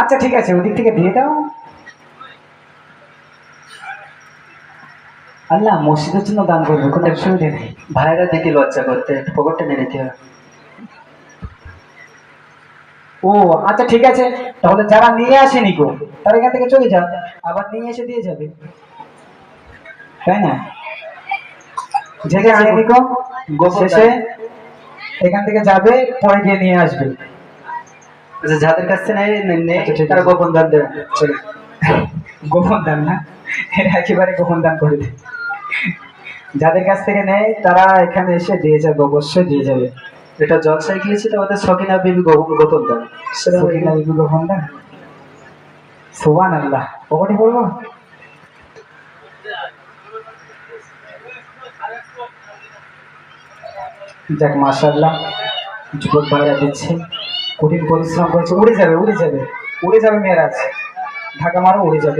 আচ্ছা ঠিক আছে ওদিক থেকে দিয়ে দাও। আল্লাহ মসজিদের জন্য দান করবে কোনো অসুবিধা নেই। ভাইরা দেখি লজ্জা করতে পকেটটা নিয়ে নিতে হবে ও আচ্ছা ঠিক আছে তাহলে যারা নিয়ে আসেনি গো তারা এখান থেকে চলে যাও আবার নিয়ে এসে দিয়ে যাবে। তাই না? যে যে আনেনি গো শেষে এখান থেকে যাবে পরে গিয়ে নিয়ে আসবে। আচ্ছা যাদের কাছ থেকে নেই নেই তারা গোপন দান দেবে। চলে। গোপন দান না? এরা একেবারে গোপন দান করে দেয়। যাদের কাছ থেকে নেয় তারা এখানে এসে দিয়ে যাবে অবশ্যই দিয়ে যাবে। এটা জলসায় গিয়েছে তো ওদের সকিনা বিবি গোপন দান। সকিনা বিবি গোপন দান? সুবান আল্লাহ পকেটে করব যাক মাশাল্লাহ যুবক ভাইরা দিচ্ছে। কঠিন পরিশ্রম করেছে উড়ে যাবে উড়ে যাবে উড়ে যাবে মেয়েরাজ ঢাকা মারো উড়ে যাবে।